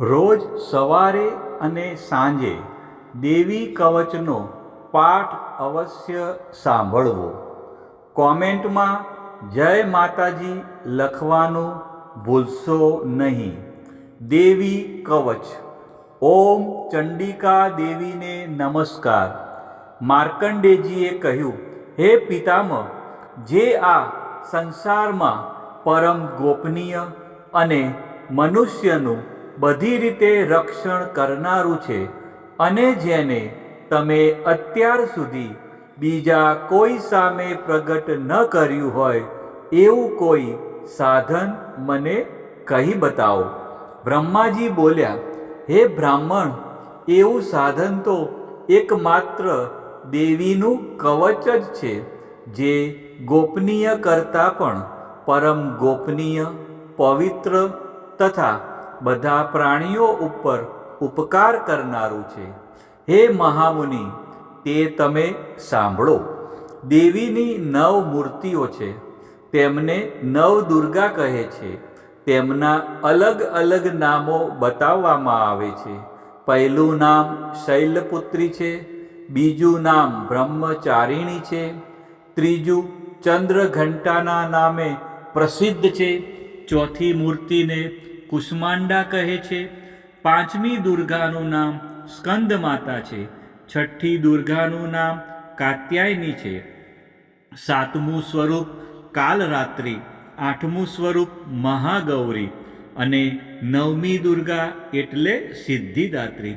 રોજ સવારે અને સાંજે દેવી કવચનો પાઠ અવશ્ય સાંભળવો. કોમેન્ટમાં જય માતાજી લખવાનું ભૂલશો નહીં. દેવી કવચ. ઓમ ચંડિકા દેવીને નમસ્કાર. માર્કંડેજીએ કહ્યું, હે પિતામહ, જે આ સંસારમાં પરમ ગોપનીય અને મનુષ્યનું બધી રીતે રક્ષણ કરનારું છે અને જેને તમે અત્યાર સુધી બીજા કોઈ સામે પ્રગટ ન કર્યું હોય એવું કોઈ સાધન મને કહી બતાવો. બ્રહ્માજી બોલ્યા, હે બ્રાહ્મણ, એવું સાધન તો એકમાત્ર દેવીનું કવચ જ છે, જે ગોપનીય કરતાં પણ પરમ ગોપનીય, પવિત્ર તથા બધા પ્રાણીઓ ઉપર ઉપકાર કરનારું છે. હે મહામુનિ, તે તમે સાંભળો. દેવીની નવ મૂર્તિઓ છે. તેમને નવ દુર્ગા કહે છે. તેમના અલગ અલગ નામો બતાવવામાં આવે છે. પહેલું નામ શૈલપુત્રી છે. બીજું નામ બ્રહ્મચારિણી છે. ત્રીજું ચંદ્રઘંટાના નામે પ્રસિદ્ધ છે. ચોથી મૂર્તિને કુષ્માંડા કહે છે, પાંચમી દુર્ગાનું નામ સ્કંદ માતા છે, છઠ્ઠી દુર્ગાનું નામ કાત્યાયની છે, સાતમું સ્વરૂપ કાલરાત્રિ, આઠમું સ્વરૂપ મહાગૌરી અને નવમી દુર્ગા એટલે સિદ્ધિદાત્રી.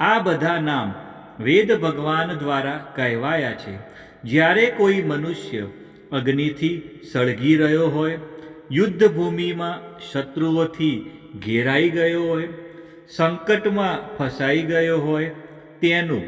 આ બધા નામ વેદ ભગવાન દ્વારા કહેવાયા છે. જ્યારે કોઈ મનુષ્ય અગ્નિથી સળગી રહ્યો હોય યુદ્ધ ભૂમિમાં શત્રુઓથી ઘેરાઈ ગયો હોય, સંકટમાં ફસાઈ ગયો હોય, તેનું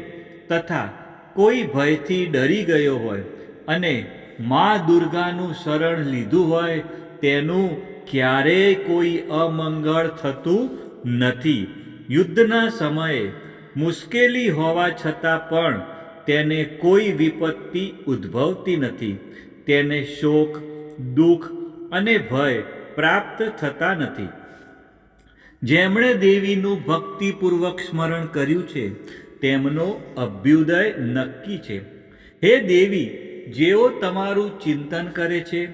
તથા કોઈ ભયથી ડરી ગયો હોય અને મા દુર્ગાનું શરણ લીધું હોય, તેનું ક્યારેય કોઈ અમંગળ થતું નથી. યુદ્ધના સમયે મુશ્કેલી હોવા છતાં પણ તેને કોઈ વિપત્તિ ઉદ્ભવતી નથી. તેને શોક, દુઃખ અને ભય પ્રાપ્ત થતા નથી. જેમણે દેવીનું ભક્તિપૂર્વક સ્મરણ કર્યું છે, તેમનો અભ્યુદય નક્કી છે. હે દેવી, જેઓ તમારું ચિંતન કરે છે,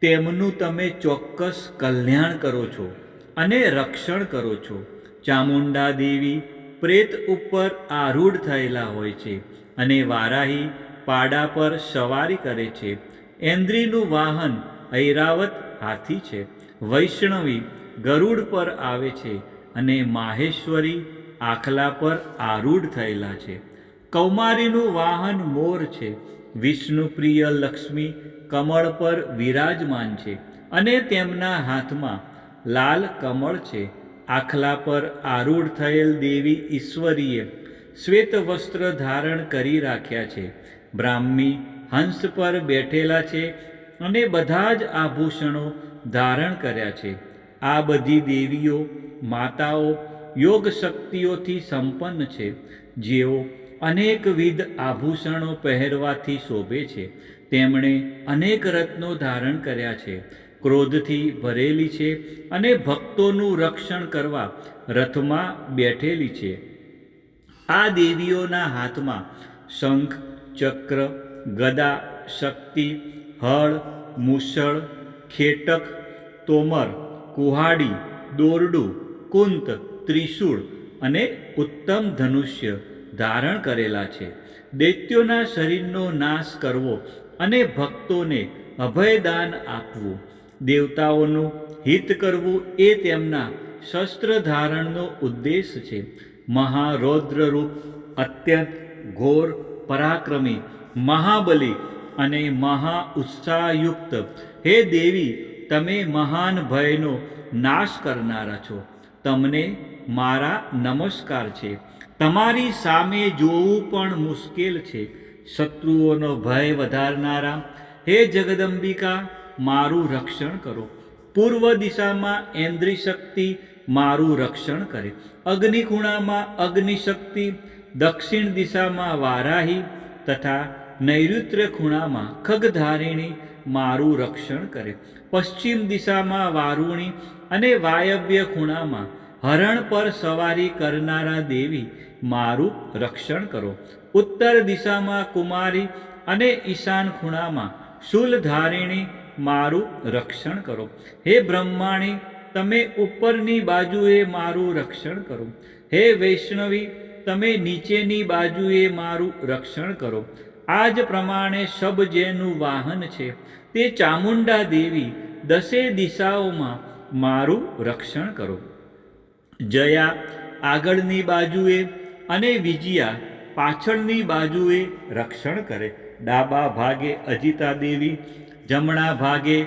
તેમનું તમે ચોક્કસ કલ્યાણ કરો છો અને રક્ષણ કરો છો. ચામુંડા દેવી પ્રેત ઉપર આરૂઢ થયેલા હોય છે અને વારાહી પાડા પર સવારી કરે છે. એન્દ્રીનું વાહન ઐરાવત હાથી છે. વૈષ્ણવી ગરુડ પર આવે છે અને માહેશ્વરી આખલા પર આરૂઢ થયેલા છે. કૌમારીનું વાહન મોર છે. વિષ્ણુપ્રિય લક્ષ્મી કમળ પર વિરાજમાન છે અને તેમના હાથમાં લાલ કમળ છે. આખલા પર આરૂઢ થયેલ દેવી ઈશ્વરીએ શ્વેત વસ્ત્ર ધારણ કરી રાખ્યા છે. બ્રાહ્મી હંસ પર બેઠેલા છે અને બધા જ આભૂષણો ધારણ કર્યા છે. આ બધી દેવીઓ, માતાઓ યોગ શક્તિઓથી સંપન્ન છે. જેઓ અનેકવિધ આભૂષણો પહેરવાથી શોભે છે. તેમણે અનેક રત્નો ધારણ કર્યા છે. ક્રોધથી ભરેલી છે અને ભક્તોનું રક્ષણ કરવા રથમાં બેઠેલી છે. આ દેવીઓના હાથમાં શંખ, ચક્ર, ગદા, શક્તિ હળ, મુસળ, ખેટક, તોમર, કુહાડી, દોરડું, કુંત, ત્રિશૂળ અને ઉત્તમ ધનુષ્ય ધારણ કરેલા છે. દૈત્યોના શરીરનો નાશ કરવો અને ભક્તોને અભયદાન આપવું. દેવતાઓનું હિત કરવું એ તેમના શસ્ત્ર ધારણનો ઉદ્દેશ છે. મહારૌદ્રરૂપ, અત્યંત ઘોર, પરાક્રમી, મહાબલી અને મહા ઉત્સાહયુક્ત. હે દેવી, તમે મહાન ભયનો નાશ કરનારા છો. તમને મારા નમસ્કાર છે. તમારી સામે જોવું પણ મુશ્કેલ છે. શત્રુઓનો ભય વધારનારા, હે જગદંબિકા, મારું રક્ષણ કરો. પૂર્વ દિશામાં ઇન્દ્રી શક્તિ મારું રક્ષણ કરે. અગ્નિખૂણામાં અગ્નિશક્તિ દક્ષિણ દિશામાં વારાહી તથા નૈઋત્ય ખૂણામાં ખગધારિણી મારું રક્ષણ કરે. પશ્ચિમ દિશામાં વારુણી અને વાયવ્ય ખૂણામાં હરણ પર સવારી કરનારા દેવી મારું રક્ષણ કરો. ઉત્તર દિશામાં કુમારી અને ઈશાન ખૂણામાં શૂલધારિણી મારું રક્ષણ કરો. હે બ્રહ્માણી, તમે ઉપરની બાજુએ મારું રક્ષણ કરો. હે વૈષ્ણવી, તમે નીચેની બાજુએ મારું રક્ષણ કરો. આ જ પ્રમાણે શબ જેનું વાહન છે, તે ચામુંડા દેવી દસે દિશાઓમાં મારું રક્ષણ કરો. જયા આગળની બાજુએ અને વિજયા પાછળની બાજુએ રક્ષણ કરે. ડાબા ભાગે અજિતા દેવી, જમણા ભાગે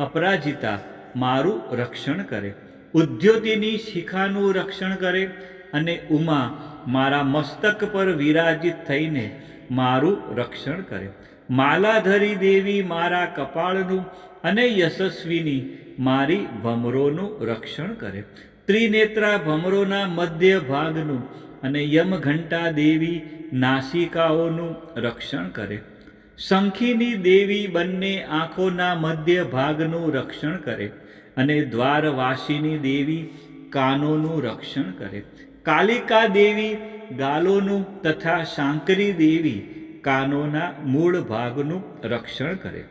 અપરાજિતા મારું રક્ષણ કરે. ઉદ્યોતિની શિખાનું રક્ષણ કરે અને ઉમા મારા મસ્તક પર વિરાજિત થઈને મારું રક્ષણ કરે. માલાધરી દેવી મારા કપાળનું અને યશસ્વીની મારી ભમરોનું રક્ષણ કરે. ત્રિનેત્રા ભમરોના મધ્ય ભાગનું અને યમઘંટા દેવી નાસિકાઓનું રક્ષણ કરે. શંખીની દેવી બંને આંખોના મધ્ય ભાગનું રક્ષણ કરે અને દ્વારવાસીની દેવી કાનોનું રક્ષણ કરે. કાલિકા દેવી ગાલોનું તથા શાંકરી દેવી કાનોના મૂળ ભાગનું રક્ષણ કરે.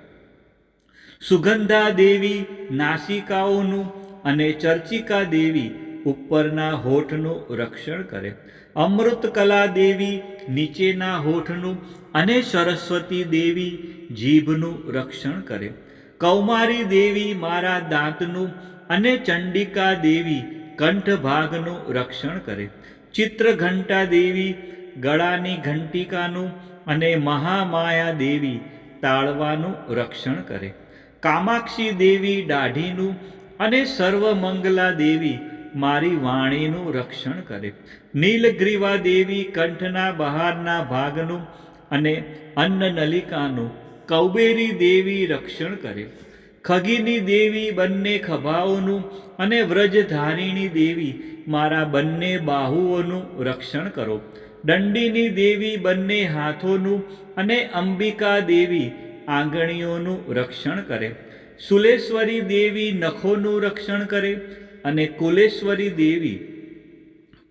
સુગંધા દેવી નાસિકાઓનું અને ચર્ચિકા દેવી ઉપરના હોઠનું રક્ષણ કરે. અમૃતકલા દેવી નીચેના હોઠનું અને સરસ્વતી દેવી જીભનું રક્ષણ કરે. કૌમારી દેવી મારા દાંતનું અને ચંડિકા દેવી કંઠ ભાગનું રક્ષણ કરે. ચિત્રઘંટા દેવી ગળાની ઘંટિકાનું અને મહામાયા દેવી તાળવાનું રક્ષણ કરે. કામાક્ષી દેવી દાઢીનું અને સર્વમંગલા દેવી મારી વાણીનું રક્ષણ કરે. નીલગ્રીવા દેવી કંઠના બહારના ભાગનું અને અન્ન નલિકાનું કૌબેરી દેવી રક્ષણ કરે. ખગીની દેવી બંને ખભાઓનું અને વ્રજધારીણી દેવી મારા બંને બાહુઓનું રક્ષણ કરો. દંડીની દેવી બંને હાથોનું અને અંબિકા દેવી આંગળીઓનું રક્ષણ કરે. સુલેશ્વરી દેવી નખોનું રક્ષણ કરે અને કુલેશ્વરી દેવી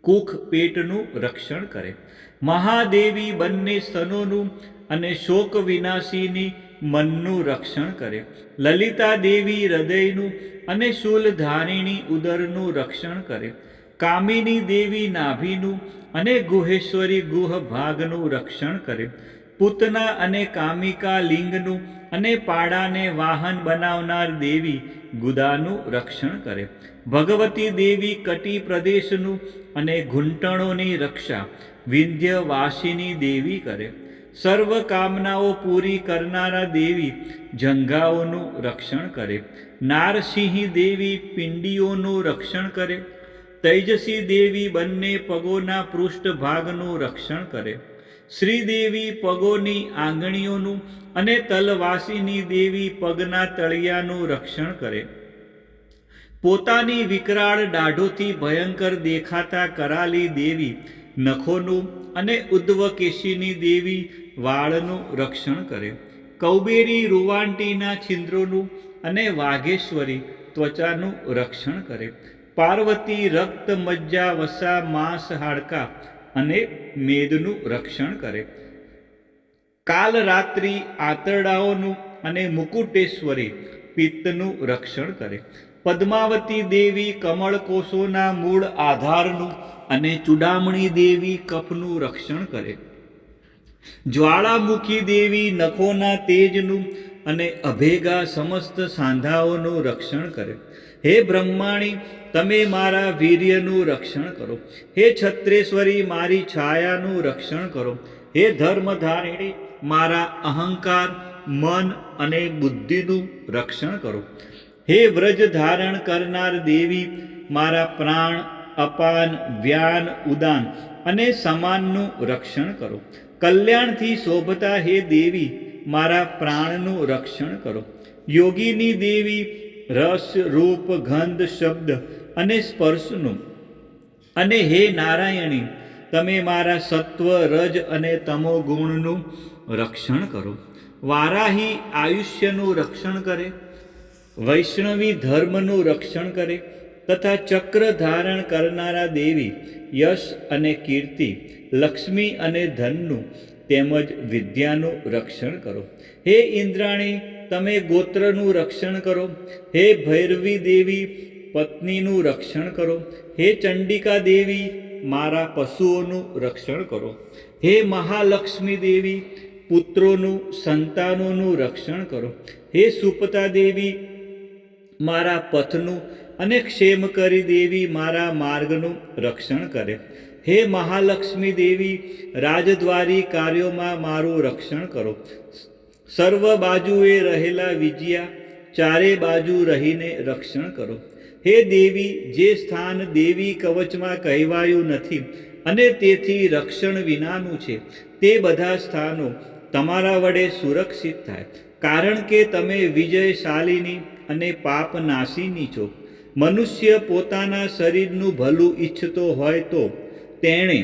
કુખ પેટનું રક્ષણ કરે. મહાદેવી બંને સ્તનોનું અને શોક વિનાશીની મનનું રક્ષણ કરે. લલિતા દેવી હૃદયનું અને શૂલધારીણી ઉદરનું રક્ષણ કરે. કામિની દેવી નાભીનું અને ગુહેશ્વરી ગુહ ભાગનું રક્ષણ કરે. પૂતના અને કામિકા લિંગનું અને પાડાને વાહન બનાવનાર દેવી ગુદાનું રક્ષણ કરે. ભગવતી દેવી કટી પ્રદેશનું અને ઘૂંટણોની રક્ષા વિંધ્યવાસીની દેવી કરે. સર્વ કામનાઓ પૂરી કરનારા દેવી જંઘાઓનું રક્ષણ કરે. નારસિંહ દેવી પિંડીઓનું રક્ષણ કરે. તૈજસી દેવી બંને પગોના પૃષ્ઠભાગનું રક્ષણ કરે. શ્રીદેવી પગોની આંગળીઓનું અને તલવાસીની દેવી પગના તળિયાનું રક્ષણ કરે. પોતાની વિકરાળ દાઢોથી ભયંકર દેખાતા કરાલી દેવી નખોનું અને ઉદ્ધવકેશીની દેવી વાળનું રક્ષણ કરે. કૌબેરી રૂવાંટીના છિદ્રોનું અને વાઘેશ્વરી ત્વચાનું રક્ષણ કરે. પાર્વતી રક્ત મજ્જા વસા માંસ હાડકા અને મેદનું રક્ષણ કરે. કાલ રાત્રિ આંતરડાઓનું અને મુકુટેશ્વરી પિત્તનું રક્ષણ કરે. પદ્માવતી દેવી કમળ કોષોના મૂળ આધારનું અને ચૂડામણી દેવી કફનું રક્ષણ કરે. જ્વાળામુખી દેવી નખોના તેજનું અને અભેગા સમસ્ત સાંધાઓનું રક્ષણ કરે. હે બ્રહ્માણી, તમે મારા વીર્યનું રક્ષણ કરો. હે છત્રેશ્વરી, મારી છાયાનું રક્ષણ કરો. હે ધર્મધારિણી, મારા અહંકાર, મન અને બુદ્ધિનું રક્ષણ કરો. હે વ્રજ ધારણ કરનાર દેવી, મારા પ્રાણ અપાન, વ્યાન, ઉદાન અને સમાનનું રક્ષણ કરો. કલ્યાણથી શોભતા હે દેવી, મારા પ્રાણનું રક્ષણ કરો. યોગીની દેવી, રસ, રૂપ, ગંધ, શબ્દ અને સ્પર્શનું. અને હે નારાયણી, તમે મારા સત્વ, રજ અને તમો ગુણનું રક્ષણ કરો. વારાહી આયુષ્યનું રક્ષણ કરે. વૈષ્ણવી ધર્મનું રક્ષણ કરે તથા ચક્ર ધારણ કરનારા દેવી યશ અને કીર્તિ, લક્ષ્મી અને ધનનું તેમજ વિદ્યાનું રક્ષણ કરો. હે ઇન્દ્રાણી, તમે ગોત્રનું રક્ષણ કરો. હે ભૈરવી દેવી, પત્નીનું રક્ષણ કરો. હે ચંડિકા દેવી, મારા પશુઓનું રક્ષણ કરો. હે મહાલક્ષ્મી દેવી, પુત્રોનું, સંતાનોનું રક્ષણ કરો. હે સુપતા દેવી મારા પથનું અને ક્ષેમ કરી દેવી મારા માર્ગનું રક્ષણ કરે. હે મહાલક્ષ્મી દેવી, રાજદ્વારી કાર્યોમાં મારું રક્ષણ કરો. સર્વ બાજુએ રહેલા વિજયા, ચારે બાજુ રહીને રક્ષણ કરો. હે દેવી, જે સ્થાન દેવી કવચમાં કહેવાયું નથી અને તેથી રક્ષણ વિનાનું છે, તે બધા સ્થાનો તમારા વડે સુરક્ષિત થાય. કારણ કે તમે વિજયશાલિની અને પાપ નાશીની છો. મનુષ્ય પોતાના શરીરનું ભલું ઈચ્છતો હોય તો તેણે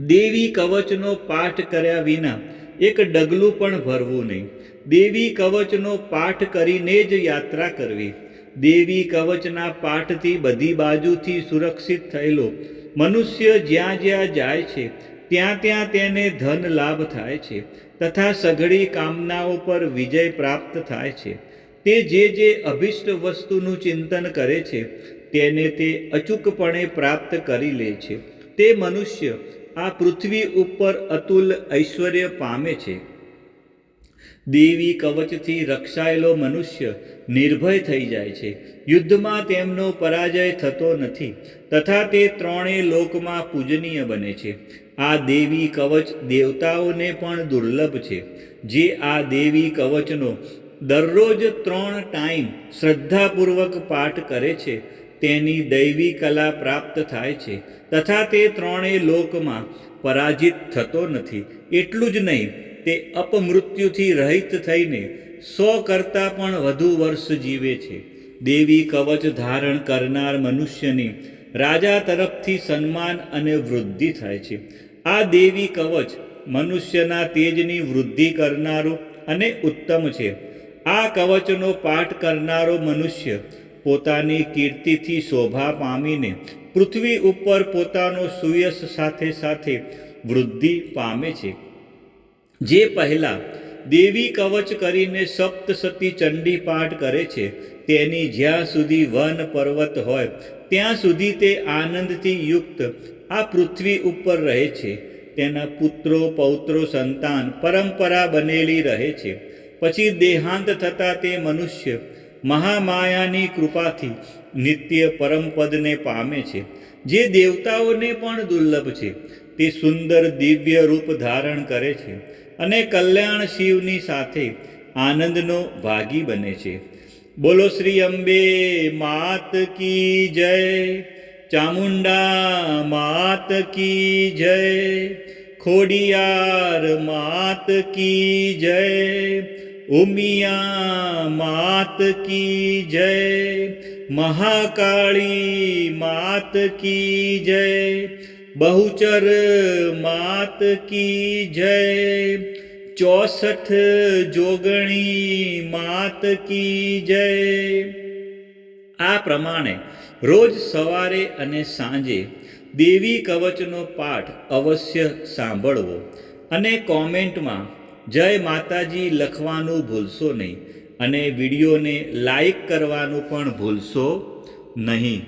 દેવી કવચનો પાઠ કર્યા વિના એક ડગલું પણ ભરવું નહીં. દેવી કવચનો પાઠ કરીને જ યાત્રા કરવી. દેવી કવચના પાઠથી બધી બાજુથી સુરક્ષિત થયેલો મનુષ્ય જ્યાં જ્યાં જાય છે, ત્યાં ત્યાં તેને ધન લાભ થાય છે, તથા સઘળી કામનાઓ પર વિજય પ્રાપ્ત થાય છે. તે જે જે અભિષ્ટ વસ્તુનું ચિંતન કરે છે, તેને તે અચૂકપણે પ્રાપ્ત કરી લે છે. તે મનુષ્ય આ પૃથ્વી ઉપર અતુલ ઐશ્વર્ય પામે છે. દેવી કવચથી રક્ષાયેલો મનુષ્ય નિર્ભય થઈ જાય છે. યુદ્ધમાં તેમનો પરાજય થતો નથી. તથા તે ત્રણેય લોકમાં પૂજનીય બને છે. આ દેવી કવચ દેવતાઓને પણ દુર્લભ છે. જે આ દેવી કવચનો દરરોજ ત્રણ ટાઈમ શ્રદ્ધાપૂર્વક પાઠ કરે છે, તેની દૈવી કલા પ્રાપ્ત થાય છે. તથા તે ત્રણેય લોકમાં પરાજિત થતો નથી. એટલું જ નહીં, તે અપમૃત્યુથી રહિત થઈને સો કરતાં પણ વધુ વર્ષ જીવે છે. દેવી કવચ ધારણ કરનાર મનુષ્યની રાજા તરફથી સન્માન અને વૃદ્ધિ થાય છે. આ દેવી કવચ મનુષ્યના તેજની વૃદ્ધિ કરનારું અને ઉત્તમ છે. આ કવચનો પાઠ કરનારો મનુષ્ય પોતાની કીર્તિથી શોભા પામીને પૃથ્વી ઉપર પોતાનો સુયશ સાથે સાથે વૃદ્ધિ પામે છે. જે પહેલાં દેવી કવચ કરીને સપ્તસતી ચંડી પાઠ કરે છે, તેની જ્યાં સુધી વન પર્વત હોય, ત્યાં સુધી તે આનંદથી યુક્ત આ પૃથ્વી ઉપર રહે છે. તેના પુત્રો, પૌત્રો, સંતાન, પરંપરા બનેલી રહે છે. પછી દેહાંત થતાં તે મનુષ્ય મહામાયાની કૃપાથી નિત્ય પરમપદને પામે છે. જે દેવતાઓને પણ દુર્લભ છે. તે સુંદર દિવ્ય રૂપ ધારણ કરે છે અને કલ્યાણ શિવની સાથે આનંદનો ભાગી બને છે. બોલો શ્રી અંબે, માત કી જય. ચામુંડા, માત કી જય. ખોડિયાર, માત કી જય. ઉમિયા માત કી જય, મહાકાળી માત કી જય, બહુચર માત કી જય, ચોસઠ જોગણી માત કી જય. આ પ્રમાણે રોજ સવારે અને સાંજે દેવી કવચનો પાઠ અવશ્ય સાંભળવો અને કોમેન્ટમાં જય માતાજી લખવાનું ભૂલશો નહીં અને વિડીયોને લાઈક કરવાનું પણ ભૂલશો નહીં.